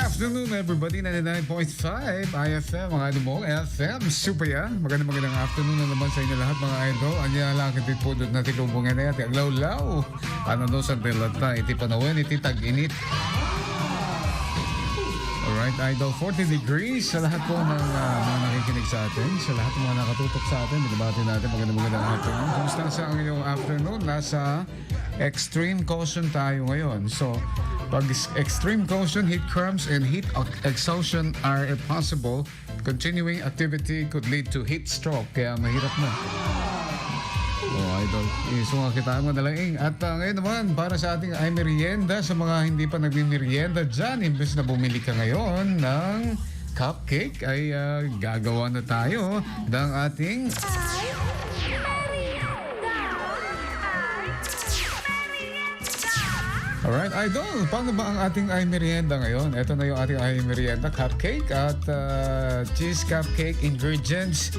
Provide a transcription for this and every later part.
afternoon, everybody. 99.5 IFM, mga idol FM. Super yan. Magandang magandang afternoon na naman sa inyo lahat, mga idol. Anya lang kitid po doon natin lubungan na yan. Aglaw-law. Ano no sa delata. Iti panawin, iti tag-init. Alright, idol. 40 degrees sa lahat po ng ah, mga nakikinig sa atin. Sa lahat ng mga nakatutok sa atin. Binabati natin. Magandang magandang afternoon. Kumusta sa ang inyong afternoon? Nasa extreme caution tayo ngayon. So, pag extreme caution, heat cramps, and heat exhaustion are possible, continuing activity could lead to heat stroke. Kaya mahirap na. Oh, idol. Iso nga kita ang madalaing. At uh, ngayon naman, para sa ating ay merienda sa mga hindi pa nagmimerienda dyan, imbes na bumili ka ngayon ng cupcake, ay uh, gagawa na tayo ng ating Alright, idol. Paano ba ang ating ay merienda ngayon? Ito na yung ating ay merienda. Cupcake at uh, cheese cupcake ingredients.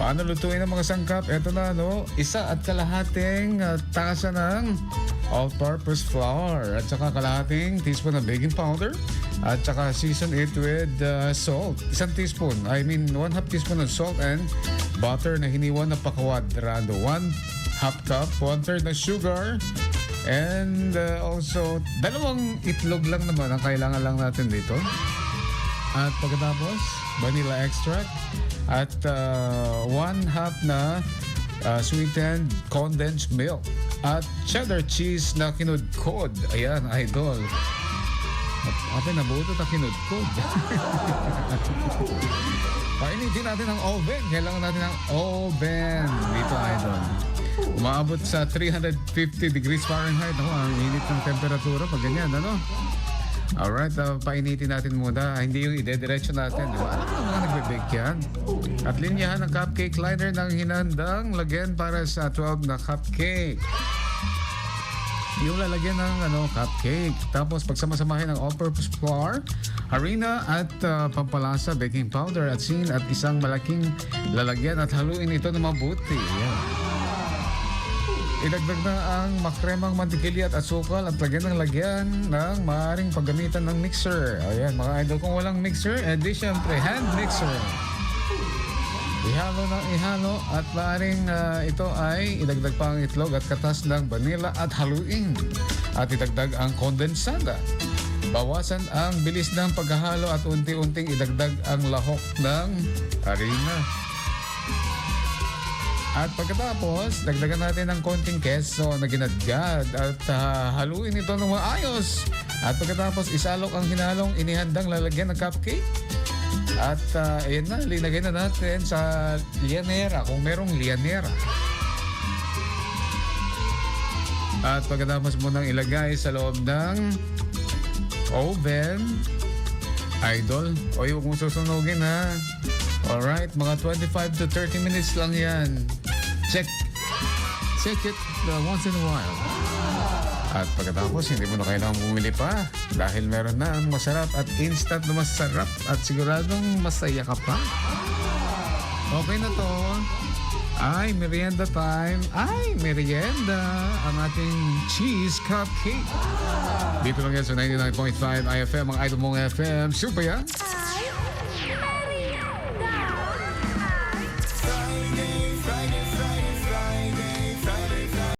Paano lutuin ang mga sangkap? Ito na, no? Isa at kalahating uh, tasa ng all-purpose flour. At saka kalahating teaspoon ng baking powder. At saka season it with uh, salt. Isang teaspoon. I mean, one half teaspoon of salt and butter na hiniwan na pakwadrado. One half cup, one third na sugar, And uh, also, dalawang itlog lang naman ang kailangan lang natin dito. At pagkatapos, vanilla extract. At uh, one half na uh, sweetened condensed milk. At cheddar cheese na kinudkod. Ayan, idol. Ate, nabuto ta kinudkod. Painitin natin ang oven. Kailangan natin ng oven dito, idol. Umaabot sa 350 degrees Fahrenheit. Ako, ang init ng temperatura pag ganyan, ano? Alright, uh, painitin natin muna. Ah, Hindi yung ide-diretso natin, di ba? Alam mo mga nagbe-bake yan. At linyahan ng cupcake liner ng hinandang lagyan para sa 12 na cupcake. Yung lalagyan ng ano, cupcake. Tapos pagsamasamahin ng all-purpose flour, harina at uh, pampalasa, baking powder at sin at isang malaking lalagyan at haluin ito ng mabuti. Yan. Idagdag na ang makremang mantikilya at asukal at lagyan ng lagyan ng maaaring paggamitan ng mixer. Ayan, mga idol, kung walang mixer, edi syempre, hand mixer. Ihalo ng ihalo at maaaring ah, ito ay idagdag pa ang itlog at katas ng vanilla at haluin. At idagdag ang kondensada. Bawasan ang bilis ng paghahalo at unti-unting idagdag ang lahok ng harina. At pagkatapos, dagdagan natin ng konting keso na ginadgad at ah, haluin ito ng maayos. At pagkatapos, isalok ang hinalong inihandang lalagyan ng cupcake. At uh, ayan na, linagay na natin sa lianera kung merong lianera. At pagkatapos mo nang ilagay sa loob ng oven, idol, o huwag mong susunugin ha. Alright, mga 25 to 30 minutes lang yan. Check. Check it uh, once in a while. At pagkatapos, hindi mo na kailangang bumili pa dahil meron na ang masarap at instant na masarap at siguradong masaya ka pa. Okay na to. Ay, merienda time. Ay, merienda. Ang ating cheese cupcake. Dito lang yan sa 99.5 IFM, ang idol mong FM. Super yan.